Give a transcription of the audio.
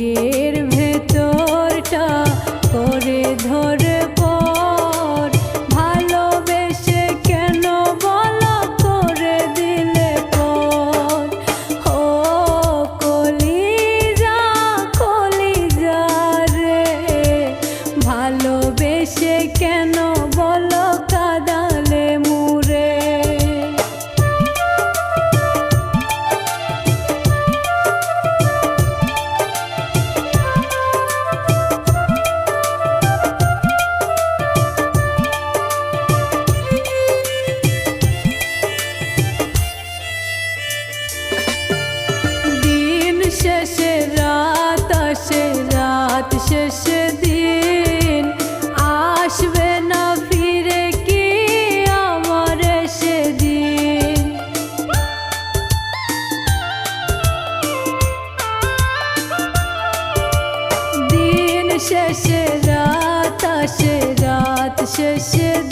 porque শেষে রাত আসে রাত শেষে